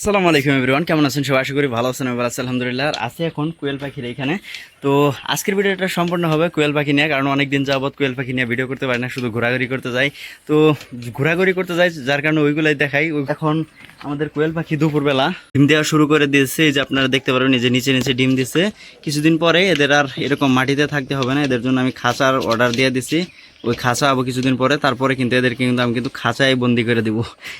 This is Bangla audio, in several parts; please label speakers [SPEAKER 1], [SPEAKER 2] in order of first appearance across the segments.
[SPEAKER 1] আসসালামু আলাইকুম এভরিওয়ান কেমন আছেন? সবাই আশা করি ভালো আছেন ভালো আছি, আলহামদুলিল্লাহ। আছি এখন কোয়েল পাখির এখানে তো আজকের ভিডিওটা সম্পূর্ণ হবে কোয়েল পাখি নিয়ে, কারণ অনেক দিন যাবত কোয়েল পাখি নিয়ে ভিডিও করতে পারি না, শুধু ঘোরাঘুরি করতে যাই। তো ঘোরাঘুরি করতে যাই, যার কারণে ওইগুলাই দেখাই। এখন আমাদের কোয়েল পাখি দুপুরবেলা ডিম দেওয়া শুরু করে দিয়েছে। এই যে আপনারা দেখতে পারবেন যে নিচে নিচে ডিম দিচ্ছে কিছুদিন পরে এদের আর এরকম মাটিতে থাকতে হবে না, এদের জন্য আমি খাঁচার অর্ডার দিয়ে দিছি। ওই খাঁচা আবো কিছুদিন পরে, তারপরে কিন্তু এদেরকে কিন্তু আমি কিন্তু খাঁচায় বন্দি করে দিব।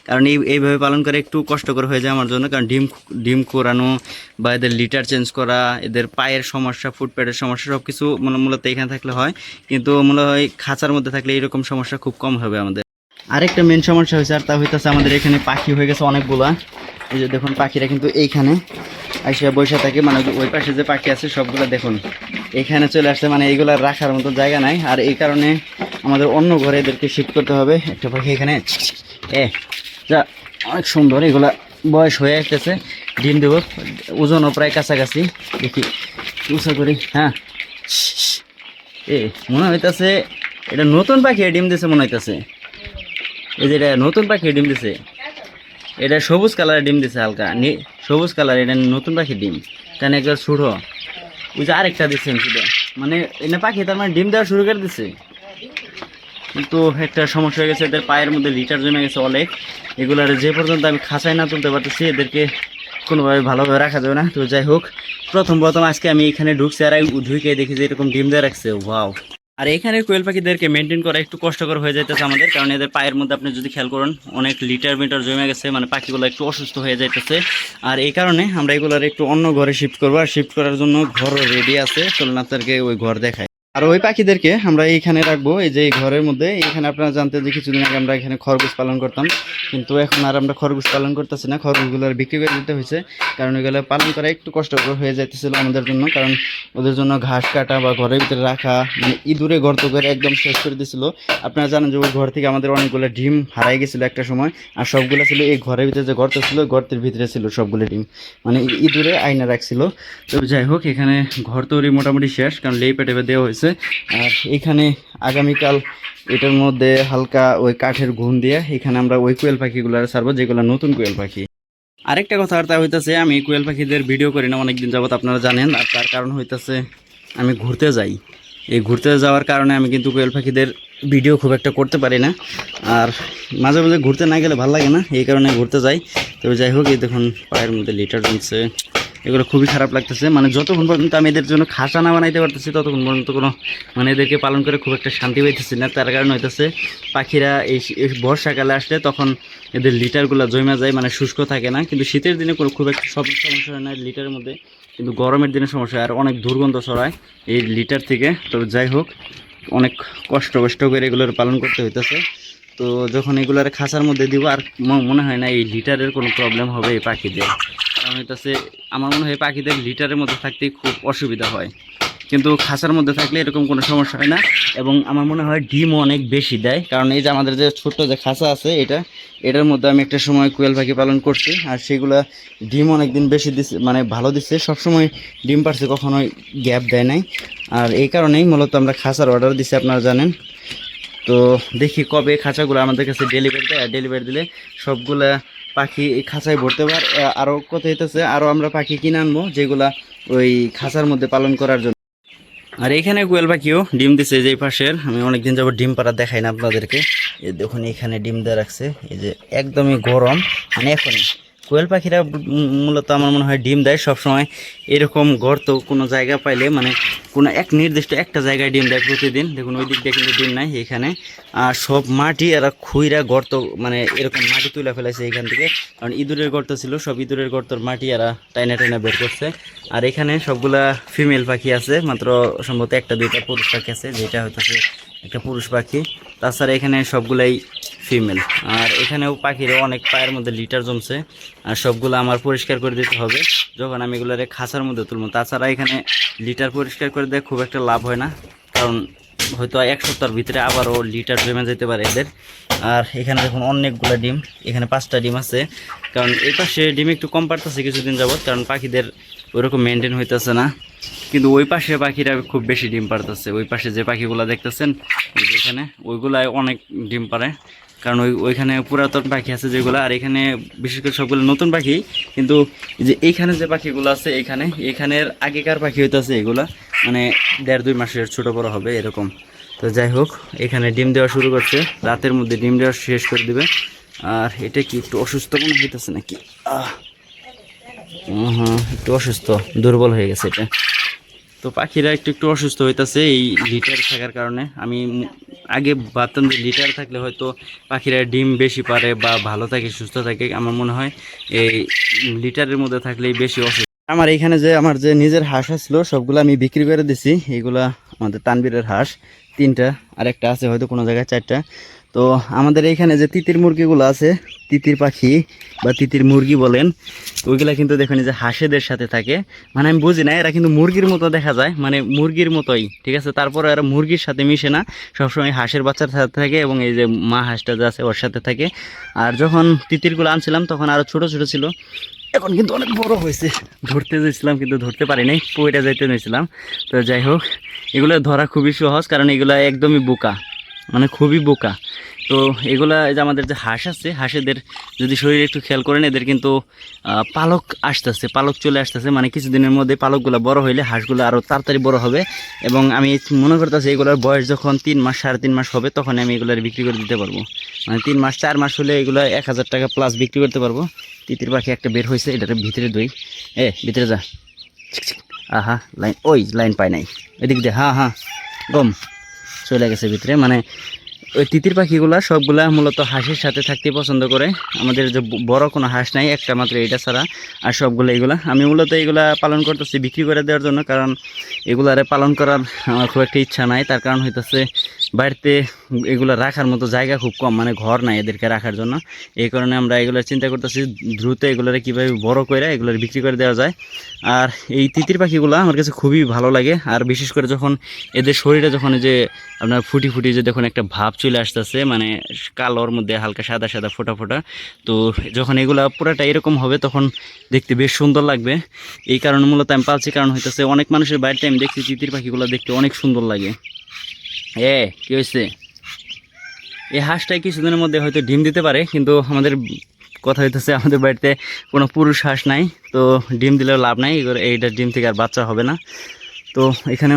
[SPEAKER 1] কারণ এই, এইভাবে পালন করে একটু কষ্টকর হয়ে যায় আমার জন্য, কারণ ডিম ডিম কোরানো বা এদের লিটার চেঞ্জ করা, এদের পায়ের সমস্যা, ফুটপ্যাডের সমস্যা সব কিছু মানে মূলত এখানে থাকলে হয়। কিন্তু মূলত ওই খাঁচার মধ্যে থাকলে এরকম সমস্যা খুব কম হবে আমাদের। আরেকটা মেন সমস্যা হয়েছে, আর তা হইতেছে আমাদের এখানে পাখি হয়ে গেছে অনেকগুলা। এই যে দেখুন, পাখিরা কিন্তু এইখানে এসে বসে থাকে মানে ওই পাশে যে পাখি আছে, সবগুলো দেখুন। এখানে চলে আসছে মানে এইগুলা রাখার মতো জায়গা নাই। আর এই কারণে আমাদের অন্য ঘরে এদেরকে শিফট করতে হবে। একটা পাখি এখানে। এ, যা, অনেক সুন্দর, এগুলা বয়স হয়ে আসতেছে। ডিম দেবো। ওজনও প্রায় কাছাকাছি। দেখি উষা করি হ্যাঁ। এ, মনে হইতাছে এটা নতুন পাখি ডিম দিছে, মনে হইতেছে। এই যে এটা নতুন পাখি ডিম দিছে। এটা সবুজ কালারের ডিম দিছে, হালকা। সবুজ কালার, এটা নতুন পাখি ডিম। কেন একবার ছোট ওই যে আরেকটা দিচ্ছেন শুধু। মানে এনে পাখি তার মানে ডিম দেওয়া শুরু করে দিছে। কিন্তু একটা সমস্যা হয়ে গেছে, এদের পায়ের মধ্যে লিটার জমে গেছে অনেক এগুলার যে পর্যন্ত আমি খাঁচায় না তুলতে পারতেছি, এদেরকে কোনোভাবে ভালোভাবে রাখা যাবে না। তো যাই হোক, প্রথম প্রথম আজকে আমি এখানে ঢুকছি আর ঢুকে দেখি যে এরকম ডিম দিয়ে রাখছে। ওয়াও। আর এখানে কোয়েল পাখিদেরকে মেনটেন করা একটু কষ্টকর হয়ে যাইতেছে আমাদের, কারণ এদের পায়ের মধ্যে আপনি যদি খেয়াল করেন, অনেক লিটার মিটার জমে গেছে মানে পাখিগুলো একটু অসুস্থ হয়ে যাইতেছে। আর এই কারণে আমরা এগুলোর একটু অন্য ঘরে শিফট করব, আর শিফট করার জন্য ঘর রেডি আছে। চলুন আপনাদেরকে ওই ঘর দেখাই। আর ওই পাখিদেরকে আমরা এইখানে রাখব, এই যে এই ঘরের মধ্যে। এখানে আপনারা জানতে যে কিছুদিন আগে আমরা এখানে খরগোশ পালন করতাম। কিন্তু এখন আর আমরা খরগোশ পালন করতেছি না, খরগোশগুলো আর বিক্রি করে দিতে হয়েছে। কারণ ওইগুলো পালন করা একটু কষ্টকর হয়ে যাইতেছিল আমাদের জন্য, কারণ ওদের জন্য ঘাস কাটা বা ঘরের ভিতরে রাখা মানে ইঁদুরে গর্ত করে একদম শেষ করে দিছিল। আপনারা জানেন যে ওই ঘর থেকে আমাদের অনেকগুলো ডিম হারাই গেছিল একটা সময়, আর সবগুলো ছিল এই ঘরের ভিতরে যে গর্ত ছিল, গর্তের ভিতরে ছিল সবগুলো ডিম। মানে ইঁদুরে আয়না রাখছিল। তো যাই হোক, এখানে ঘর তৈরি মোটামুটি শেষ, কারণ লেপে টেপে দেওয়া হয়েছে। আর এখানে আগামীকাল এটার মধ্যে হালকা ওই কাঠের ঘুম দিয়ে এখানে আমরা ওই কোয়েল পাখিগুলো ছাড়বো যেগুলো নতুন কোয়েল পাখি। আরেকটা কথা আর হইতেছে, আমি কোয়েল পাখিদের ভিডিও করি না, অনেকদিন যাবত আপনারা জানেন, আর তার কারণ হইতেছে আমি ঘুরতে যাই। এই ঘুরতে যাওয়ার কারণে আমি কিন্তু কোয়েল পাখিদের ভিডিও খুব একটা করতে পারি না। আর মাঝে মাঝে ঘুরতে না গেলে ভালো লাগে না, এই কারণে ঘুরতে যাই। তবে যাই হোক, এই দেখুন পায়ের মধ্যে লিটার জমছে। এগুলো খুবই খারাপ লাগতেছে। মানে যতক্ষণ পর্যন্ত আমি এদের জন্য খাসা না বানাইতে পারতেছি, ততক্ষণ পর্যন্ত কোনো মানে এদেরকে পালন করে খুব একটা শান্তি পাইতেছি না। তার কারণ হইতেছে, পাখিরা এই বর্ষাকালে আসলে তখন এদের লিটারগুলো জমে যায় মানে শুষ্ক থাকে না। কিন্তু শীতের দিনে কোনো খুব একটা সব সমস্যা হয় না লিটারের মধ্যে। কিন্তু গরমের দিনে সমস্যা আর অনেক দুর্গন্ধ ছড়ায় এই লিটার থেকে। তো যাই হোক, অনেক কষ্ট কষ্ট করে এগুলোর পালন করতে হইতেছে। তো যখন এগুলোর খাঁচার মধ্যে দিব, আর মনে হয় না এই লিটারের কোনো প্রবলেম হবে এই পাখিদের। কারণ হইতেছে আমার মনে হয় পাখিদের লিটারের মধ্যে থাকতে খুব অসুবিধা হয়। কিন্তু খাঁচার মধ্যে থাকলে এরকম কোনো সমস্যা হয় না এবং আমার মনে হয় ডিমও অনেক বেশি দেয়। কারণ এই যে আমাদের যে ছোট্ট যে খাঁচা আছে এটা, এটার মধ্যে আমি একটা সময় কোয়েল পাখি পালন করছি আর সেগুলো ডিম অনেক দিন বেশি দিচ্ছে মানে ভালো দিচ্ছে সবসময় ডিম পারছে, কখনোই গ্যাপ দেয় নাই। আর এই কারণেই মূলত আমরা খাঁচার অর্ডার দিচ্ছি আপনারা জানেন। তো দেখি কবে খাঁচাগুলো আমাদের কাছে ডেলিভারি দেয়। আর ডেলিভারি দিলে সবগুলা পাখি খাঁচায় ভরতে পার আরও কত হইতেছে আরও আমরা পাখি কিনে আনব, যেগুলা ওই খাঁচার মধ্যে পালন করার জন্য। আর এখানে কোয়েল পাখিও ডিম দিছে যে পাশের। আমি অনেকদিন যাব ডিম পাড়া দেখাই না আপনাদেরকে। দেখুন, এখানে ডিম দেওয়া রাখছে। এই যে একদমই গরম মানে এখনই। কোয়েল পাখিরা মূলত আমার মনে হয় ডিম দেয় সবসময়। এরকম গর্ত কোনো জায়গা পাইলে মানে কোনো এক নির্দিষ্ট একটা জায়গায় ডিম দেয় প্রতিদিন। দেখুন, ওই দিক দিয়ে কিন্তু ডিম নাই এখানে। আর সব মাটি এরা খুইরা গর্ত মানে এরকম মাটি তুলে ফেলেছে এখান থেকে। কারণ ইঁদুরের গর্ত ছিল, সব ইঁদুরের গর্তর মাটি এরা টাইনা টাইনা বের করছে। আর এখানে সবগুলা ফিমেল পাখি আছে, মাত্র সম্ভবত একটা দুইটা পুরুষ পাখি আছে, যেটা হইতেছে একটা পুরুষ পাখি। তাছাড়া এখানে সবগুলাই ফিমেল আর এখানেও পাখিরও অনেক পায়ের মধ্যে লিটার জমছে। আর সবগুলো আমার পরিষ্কার করে দিতে হবে। যখন আমি এগুলোরে খাঁচার মধ্যে তুলবো, তাছাড়া এখানে লিটার পরিষ্কার করে দেয় খুব একটা লাভ হয় না। কারণ হয়তো এক সপ্তাহের ভিতরে আবারও লিটার জমে যেতে পারে এদের। আর এখানে দেখুন অনেকগুলো ডিম। এখানে পাঁচটা ডিম আছে। কারণ এই পাশে ডিম একটু কম পারতেছে কিছুদিন যাবত কারণ পাখিদের ওইরকম মেনটেন হইতেছে না। কিন্তু ওই পাশে পাখিরা খুব বেশি ডিম পারতেছে। ওই পাশে যে পাখিগুলো দেখতেছেন এখানে ওইগুলাই অনেক ডিম পারে। কারণ ওই ওইখানে পুরাতন পাখি আছে যেগুলো, আর এখানে বিশেষ করে সবগুলো নতুন পাখি, কিন্তু যে এইখানে যে পাখিগুলো আছে এখানে, এখানের আগেকার পাখি হইতেছে এগুলা মানে দেড় দুই মাসের ছোট বড় হবে এরকম। তো যাই হোক, এখানে ডিম দেওয়া শুরু করছে, রাতের মধ্যে ডিম দেওয়া শেষ করে দিবে। আর এটা কি একটু অসুস্থ মনে হইতেছে নাকি? হুম, একটু অসুস্থ, দুর্বল হয়ে গেছে এটা। তো পাখিরা একটু একটু অসুস্থ হইতাছে, এই লিটার থাকার কারণে। আমি আগে ভাবতাম যে লিটার থাকলে হয়তো পাখিরা ডিম বেশি পারে বা ভালো থাকে, সুস্থ থাকে, আমার মনে হয়। এই লিটারের মধ্যে থাকলেই বেশি অসুস্থ। আমার এখানে যে আমার যে নিজের হাঁস ছিল সবগুলো আমি বিক্রি করে দিছি। এইগুলা আমাদের তানবীরের হাঁস, তিনটা। আর একটা আছে হয়তো কোনো জায়গায়, চারটা। তো আমাদের এইখানে যে তিতির মুরগিগুলো আছে, তিতির পাখি বা তিতির মুরগি বলেন ওইগুলা কিন্তু দেখুন যে হাঁসেদের সাথে থাকে। মানে আমি বুঝি না, এরা কিন্তু মুরগির মতো দেখা যায় মানে মুরগির মতোই, ঠিক আছে? তারপরে এরা মুরগির সাথে মিশে না, সবসময় হাঁসের বাচ্চার সাথে থাকে এবং এই যে মা হাঁসটা যে আছে ওর সাথে থাকে। আর যখন তিতিরগুলো আনছিলাম, তখন আরও ছোট ছোট ছিল। এখন কিন্তু অনেক বড় হয়েছে, ধরতে যাইছিলাম কিন্তু ধরতে পারি নাই, পইটা যাইতে নিয়েছিলাম। তো যাই হোক, এগুলো ধরা খুবই সহজ, কারণ এগুলো একদমই বোকা। মানে খুবই বোকা। তো এগুলা যে আমাদের যে হাঁস আছে, হাঁসেদের যদি শরীরে একটু খেয়াল করেন, এদের কিন্তু পালক আসতেছে, পালক চলে আসতেছে। মানে কিছুদিনের মধ্যে পালকগুলো বড় হইলে হাঁসগুলো আরও তাড়াতাড়ি বড় হবে এবং আমি মনে করতেছি এগুলোর বয়স যখন তিন মাস, সাড়ে তিন মাস হবে, তখন আমি এগুলোর বিক্রি করে দিতে পারব। মানে তিন মাস, চার মাস হলে এগুলো এক হাজার টাকা প্লাস বিক্রি করতে পারব। তিতির পাখি একটা বের হয়েছে, এটার ভিতরে দই। এ, ভিতরে যা। আহা, লাইন, ওই, লাইন পাই নাই। এদিক দিয়ে হ্যাঁ হ্যাঁ গম। চলে গেছে ভিতরে। মানে ওই তিতির পাখিগুলা সবগুলা মূলত হাঁসের সাথে থাকতে পছন্দ করে। আমাদের যে বড় কোনো হাঁস নাই, একটা মাত্র এটা ছাড়া। আর সবগুলো এগুলা আমি মূলত এগুলা পালন করতেছি বিক্রি করে দেওয়ার জন্য, কারণ এগুলারে পালন করার আমার খুব একটা ইচ্ছা নাই। তার কারণ হইতেছে বাড়িতে এগুলো রাখার মতো জায়গা খুব কম মানে ঘর নাই এদেরকে রাখার জন্য। এই কারণে আমরা এগুলো চিন্তা করতেছি দ্রুত এগুলোরে কীভাবে বড় করে এগুলোর বিক্রি করে দেওয়া যায়। আর এই তিতির পাখিগুলো আমার কাছে খুবই ভালো লাগে। আর বিশেষ করে যখন এদের শরীরে যখন যে আপনার ফুটি ফুটি যে দেখুন একটা ভাব চলে আসতেছে মানে কালোর মধ্যে হালকা সাদা সাদা ফোটা ফোটা। তো যখন এগুলা পুরাটা এরকম হবে, তখন দেখতে বেশ সুন্দর লাগবে। এই কারণে মূলত আমি পালছি, কারণ হইতেছে অনেক মানুষের বাড়িতে আমি দেখছি তিতির পাখিগুলো দেখতে অনেক সুন্দর লাগে। এ, কি হয়েছে এই হাঁসটাই কিছুদিনের মধ্যে হয়তো ডিম দিতে পারে, কিন্তু আমাদের কথা হইতেছে আমাদের বাড়িতে কোনো পুরুষ হাঁস নাই, তো ডিম দিলেও লাভ নাই এইটা ডিম থেকে আর বাচ্চা হবে না। তো এখানে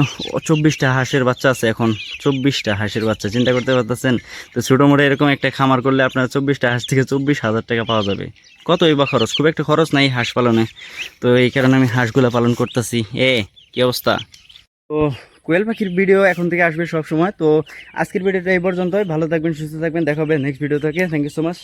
[SPEAKER 1] চব্বিশটা হাঁসের বাচ্চা আছে এখন, চব্বিশটা হাঁসের বাচ্চা, চিন্তা করতে পারতেছেন? তো ছোটো মোটো এরকম একটা খামার করলে আপনার চব্বিশটা হাঁস থেকে চব্বিশ হাজার টাকা পাওয়া যাবে। কতই বা খরচ? খুব একটা খরচ নাই হাঁস পালনে। তো এই কারণে আমি হাঁসগুলো পালন করতেছি। এ, কি অবস্থা? তো কোয়েল পাখির ভিডিও এখন থেকে আসবে সব সময় তো আজকের ভিডিওটা এই পর্যন্তই। ভালো থাকবেন, সুস্থ থাকবেন। দেখা হবে নেক্সট ভিডিও থেকে। Thank you so much